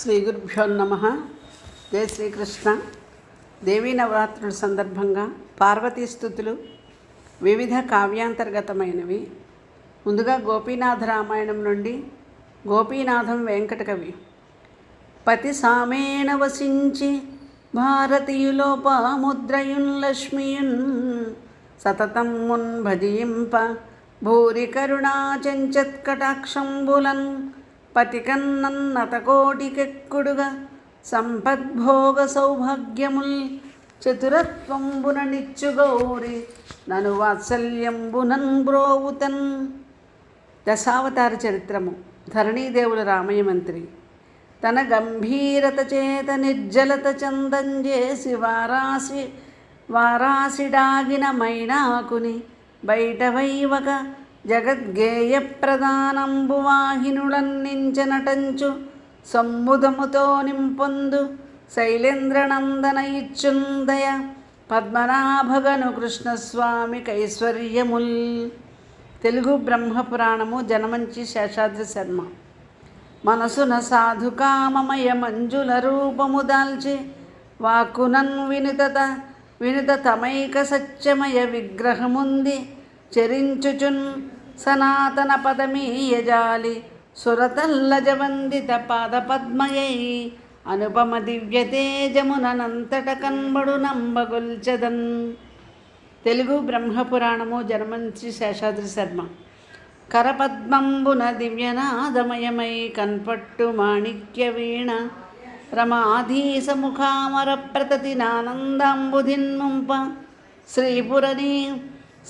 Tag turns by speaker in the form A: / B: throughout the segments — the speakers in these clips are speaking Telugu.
A: శ్రీ గురుభ్యో నమ. జయ శ్రీకృష్ణ. దేవీ నవరాత్రుల సందర్భంగా పార్వతీ స్థుతులు వివిధ కావ్యాంతర్గతమైనవి. ముందుగా గోపీనాథ రామాయణం నుండి గోపీనాథం వెంకటకవి పతి సామేణ వసించి భారతీయులోపాముద్రయున్ లక్ష్మియున్ సతతం మున్ భజింప భూరి కరుణాచంచత్కటాక్షంబులన్ పతికన్నతకోటికెక్కుడుగా సంపద్భోగ సౌభాగ్యముల్ చతురత్వంబున నిచ్చుగౌరి నను వాత్సల్యంబునన్ బ్రోవుతన్ దశావతార చరిత్రము. ధరణీదేవుల రామయ్య మంత్రి తన గంభీరత చేత నిర్జలత చందం చేసి వారాసి వారాసిడాగిన మైనాకుని బయట వైవక జగద్గేయ ప్రధానంబు వాహినులన్నించనటంచు సమ్ముదముతో నింపొందు శైలేంద్రనందన ఇచ్చుందయ పద్మనాభగను కృష్ణస్వామి కైశ్వర్యముల్. తెలుగు బ్రహ్మపురాణము జనమంచి శేషాద్రి శర్మ. మనసున సాధుకామమయ మంజుల రూపము దాల్చి వాక్కునన్ వినుతత వినుత తమైక సత్యమయ విగ్రహముంది. చరించుచున్ సనాతన పదమీయజాలి సురతల్లజవందిత పాదపద్మయై అనుపమ దివ్య తేజమునంతట కన్బడు నంబగొల్చదన్. తెలుగు బ్రహ్మపురాణము జన్మంచి శేషాద్రి శర్మ. కరపద్మంబున దివ్యనాదమయమై కన్పట్టు మాణిక్య వీణ. రమాధీసముఖామర ప్రతతి నానందాంబుధిన్ముంప. శ్రీపురణీ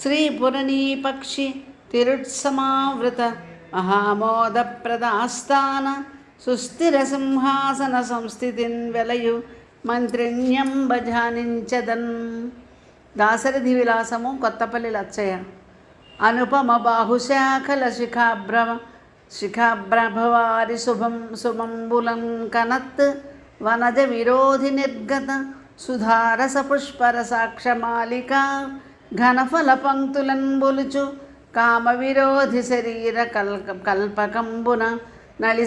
A: శ్రీపురణీ పక్షి. తిరుత్సమావృత మహామోదప్రదాస్థాన సుస్థిర సింహాసన సంస్థితిన్ వెలయు మంత్రిణ్యం భజానించదన్ దాశరథి విలాసము కొత్తపల్లి లచ్చయ్య। అనుపమ బాహుశాఖల శిఖాభ్ర శిఖాభ్రభవారి శుభం శుభంబులం కనత్ వనజ విరోధి నిర్గత సుధారస పుష్పర సాక్షమాలిక ఘనఫల పంక్తులన్ బొలుచు కామ విరోధి శరీర కల్క కల్పకంబున నలి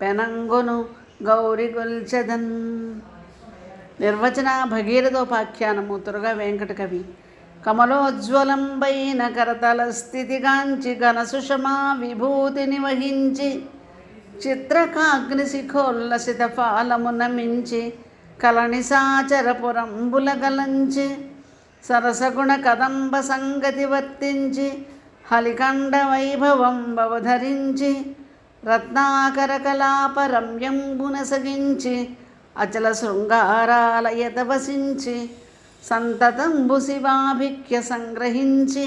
A: పెనంగును గౌరిగొల్చదన్ నిర్వచన భగీరథోపాఖ్యానము తురగా వెంకట కవి. కమలోజ్వలంబైన కరతల స్థితిగాంచి ఘన సుషమా విభూతిని వహించి చిత్రకాగ్నిశిఖోల్లసిత ఫాలమున మించి కలనిసాచరపురంబుల గలంచి సరసగుణ కదంబ సంగతి వర్తించి హలికండ వైభవం భవధరించి రత్నాకర కలాపరమ్యంబున సగించి అచల శృంగారాలయత వసించి సంతతంబు శివాభిక్య సంగ్రహించి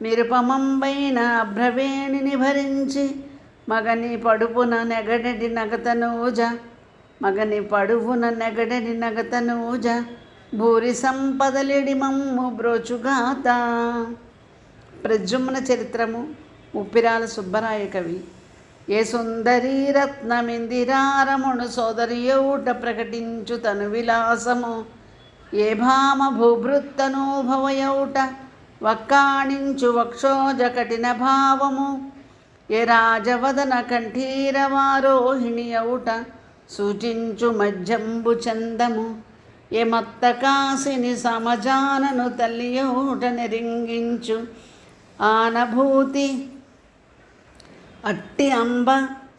A: నిరుపమంబైన అభ్రవేణిని భరించి మగని పడుపున నెగడడి నగతనూజ మగని పడువున నెగడడి నగతనూజ భూరి సంపదలిడిమమ్ము బ్రోచుగాత. ప్రజుమ్న చరిత్రము ఉప్పిరాల సుబ్బరాయ కవి. ఏ సుందరీ రత్నమిందిరారముణు సోదరియౌట ప్రకటించు తను విలాసము. ఏ భామ భూభృత్తనూభవయౌట వక్కాణించు వక్షోజ కఠిన భావము. ఏ రాజవదన కంఠీరవారోహిణి అవుట సూచించు మధ్యంబు చందము. ఏమత్త మత్తకాసిని సమజానను తల్లియోట నిరింగించు ఆనభూతి అట్టి అంబ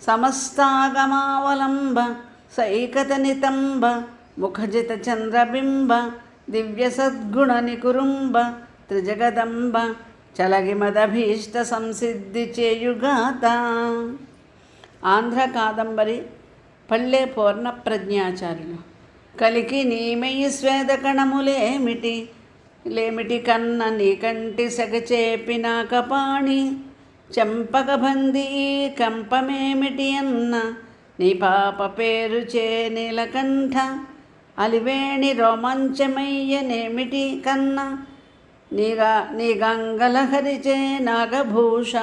A: సమస్తాగమావలంబ సైకత నితంబ ముఖజిత చంద్రబింబ దివ్య సద్గుణ నికురుంబ త్రిజగదంబ చలగిమదభీష్ట సంసిద్ధి చేయుగాత. ఆంధ్ర కాదంబరి పల్లె పూర్ణ ప్రజ్ఞాచార్యులు కలికి నీమయి స్వేదకణములేమిటి లేమిటి కన్న నీకంటి సగచేపినా కపాణి చెంపకబంది కంపమేమిటి అన్న? నీ పాప పేరు చే నీలకంఠ. అలివేణి రోమాంచమయ్యనేమిటి కన్న? నీగా నీ గంగలహరిచే నాగభూష.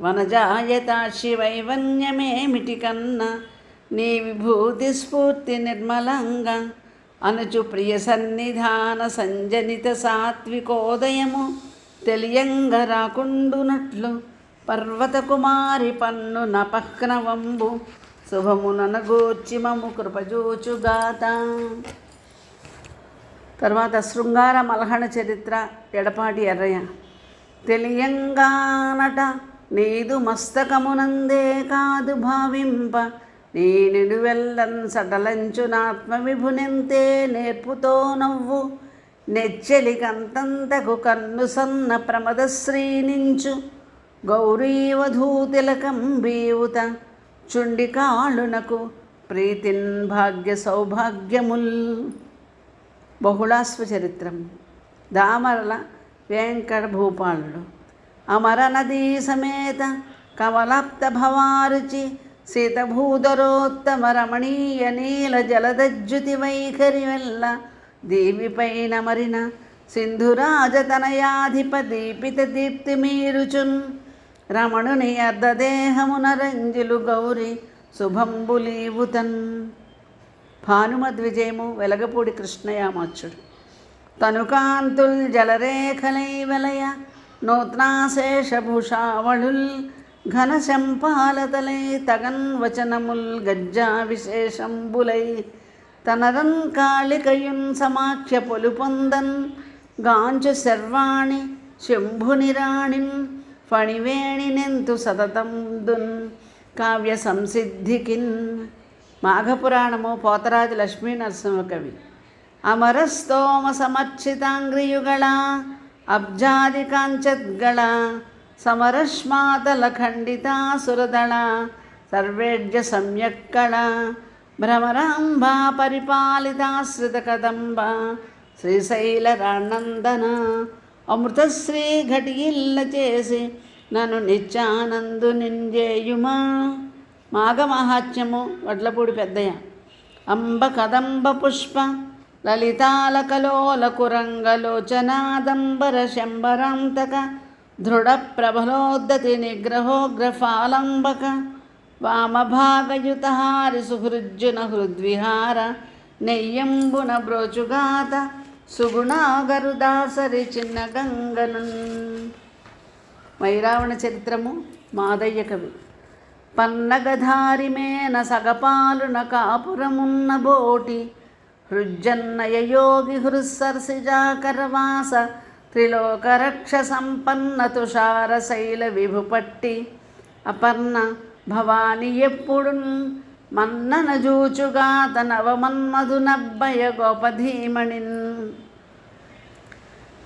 A: వనజాయత శివైవన్యమేమిటి కన్న? నీ విభూతి స్ఫూర్తి నిర్మలంగా అనుచు ప్రియ సన్నిధాన సంజనిత సాత్వికోదయము తెలియంగ రాకుండునట్లు పర్వతకుమారి పన్ను నపక్నవంబు శుభముననగూర్చి మము కృపజూచుగాత తర్వాత శృంగార మలహణ చరిత్ర ఎడపాటి ఎర్రయ్య. తెలియంగానట నీదు మస్తకమునందే కాదు భావింప నేనిడు వెళ్ళన్ సడలంచునాత్మవిభునెంతే నేర్పుతో నవ్వు. నెచ్చెలికంతంతకు కన్ను సన్న ప్రమదశ్రీనించు గౌరీవధూతిలకం బీవుత చుండికాళునకు ప్రీతిన్ భాగ్య సౌభాగ్యముల్. బహుళాశ్వ చరిత్రం. దామరల వెంకట భూపాలుడు అమర నదీ సమేత కమలాప్త భవారుచి శీతభూధరోత్తమ రమణీయ నీల జలదజ్జుతి వైఖరి వెల్ల మరిన సింధురాజతనయాధిపదీపిత దీప్తి మీరుచున్ రమణుని అర్ధదేహమున రంజులు గౌరి శుభంబులీవుతన్ భానుమద్విజయము వెలగపూడి కృష్ణయామాచ్యుడు. తనుకాంతుల్ జలరేఖలై వెలయ నూత్నాశేషభూషావళుల్ ఘనశంపాలతలై తగన్వచనముల్ గజ్జా విశేషంబులై తనరన్ కాళికయున్ సమాఖ్య పొలుపొందన్ గాంచు శర్వాణి శంభునిరాణిన్ ఫణివేణినెంతు సతతం కావ్య సంసిద్ధికిన్ మాఘపురాణము పోతరాజు లక్ష్మీ నరసింహ కవి. అమరస్తోమ సమర్చితాంగ్రియుగళ అబ్జాది కాంచద్గళ సమరశ్మాతల ఖండితా సురదళ సర్వేడ్య సమ్యక్కళ భ్రమరాంబా పరిపాలితాశ్రిత కదంబ శ్రీశైలరానందన అమృతశ్రీ ఘటియిల్ల చేసి నన్ను నిత్యానందు నింజేయుమా మాఘమహాత్యము వడ్లపూడి పెద్దయ్య. అంబ కదంబ పుష్ప లలితాలకలోల కురంగలోచనాదంబర శంబరాంతక దృఢ ప్రబలోద్దతి నిగ్రహోగ్రఫాలంబక వామభాగయుత సుహృజ్జున హృద్విహార నెయ్యంబున బ్రోచుగాత సుగుణాగరుదాసరి చిన్న గంగను వైరావణ చరిత్రము మాదయ్య కవి. పన్నగధారిమేన సగపాలున కాపురమున్న బోటి హృజ్జన్నయ యోగి హృస్సర్సిజాకరవాస త్రిలోకరక్ష సంపన్న తుషారశైల విభుపట్టి అపర్ణ భవాని ఎప్పుడు మన్నన జూచుగాత నవమన్మధునబ్బయ గోపధీమణిన్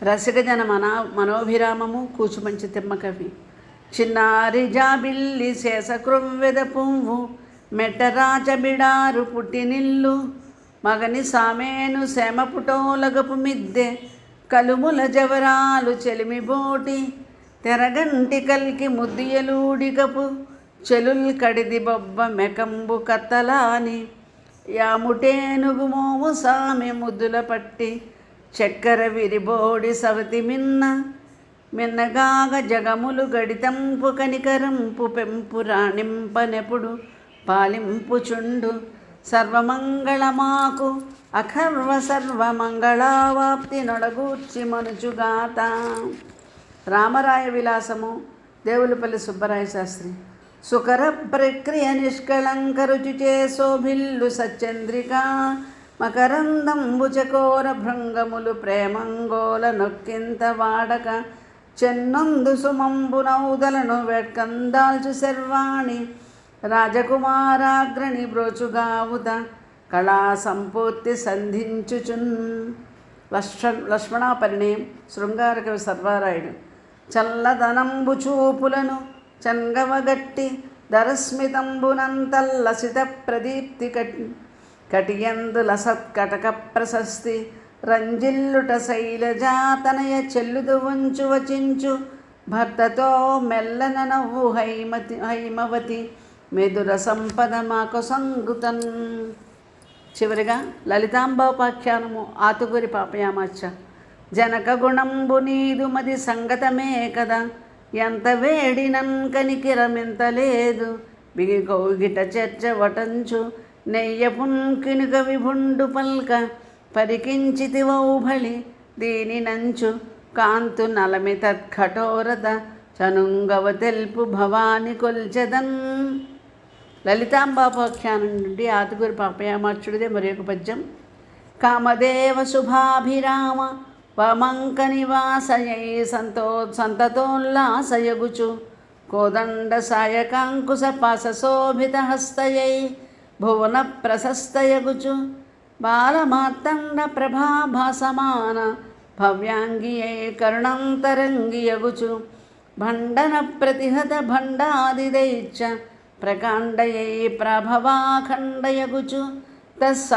A: రసికజన మనా మనోభిరామము కూచుమంచి తిమ్మకవి చిన్నారి జాబిల్లి శేషకృవ్వెద పువ్వు మెట్టరాచ బిడారు పుట్టినిల్లు మగని సామేను శమపుటోలగపు మిద్దె కలుముల జవరాలు చెలిమిబోటి తెరగంటి కల్కి ముద్దియలూడికపు చెలుల్ కడిది బొబ్బ మెకంబు కత్తలాని యాముటేనుగు మోము సామె ముద్దుల పట్టి చక్కెర విరిబోడి సవతి మిన్న మిన్నగాగ జగములు గడితంపు కనికరంపు పెంపు రాణింపనెపుడు పాలింపుచుండు సర్వమంగళమాకు అఖర్వ సర్వమంగళావాప్తి నొడగూర్చి మనుచుగాత రామరాయ విలాసము దేవులపల్లి సుబ్బరాయ శాస్త్రి. సుకర ప్రక్రియ నిష్కళంక రుచిచే శోభిల్లు సచంద్రిక మకరందంబు భృంగములు ప్రేమంగోల నొక్కింత వాడక చెన్నొందు సుమంబు నౌదలను వెట్కందాల్చు శర్వాణి రాజకుమారాగ్రణి బ్రోచుగావుత కళా సంపూర్తి సంధించుచున్ లక్ష్మ లక్ష్మణాపరిణయం శృంగారకవి సర్వారాయుడు. చల్లదనంబు చూపులను చంగవగట్టి దరస్మితంబునంతల్లసిత ప్రదీప్తి కటి కటియందు సత్కటక ప్రశస్తి రంజిల్లుట శైలజాతనయ చెల్లుదు వంచు వచించు భర్తతో మెల్లన నవ్వు హైమతి హైమవతి. మెదుర సంపద మాకు సంగుతన్ చివరిగా లలితాంబోపాఖ్యానము ఆతుగురి పాపయామాచ. జనక గుణంబు నీదు మది సంగతమే కదా. ఎంత వేడినం కనికిరమెంత లేదు. బిగి చర్చ వటంచు నెయ్య పుంకినుక విభుండు పల్క పరికించితివౌభళి దీని నంచు కాంతు నలమి తత్కఠోరత చనుంగవ తెలుపు భవాని కొల్చెదన్. లలితాంబాపాఖ్యానం నుండి ఆతుగురి పాపయామార్చుడిదే మరి ఒక పద్యం. కామదేవ శుభాభిరామ వమంక నివాసయై సంతో సంతతోల్లాసయగుచు. కోదండ సాయకాంకుశ పాసశోభిత హస్తయై భువన ప్రశస్తయగుచు. బాలమార్తండ ప్రభాభాసమాన భవ్యాంగియై కరుణంతరంగియగుచు. భండన ప్రతిహత భండాదిదైచ్చ ప్రకాండయై ప్రభవాఖండయగుచు. తస్స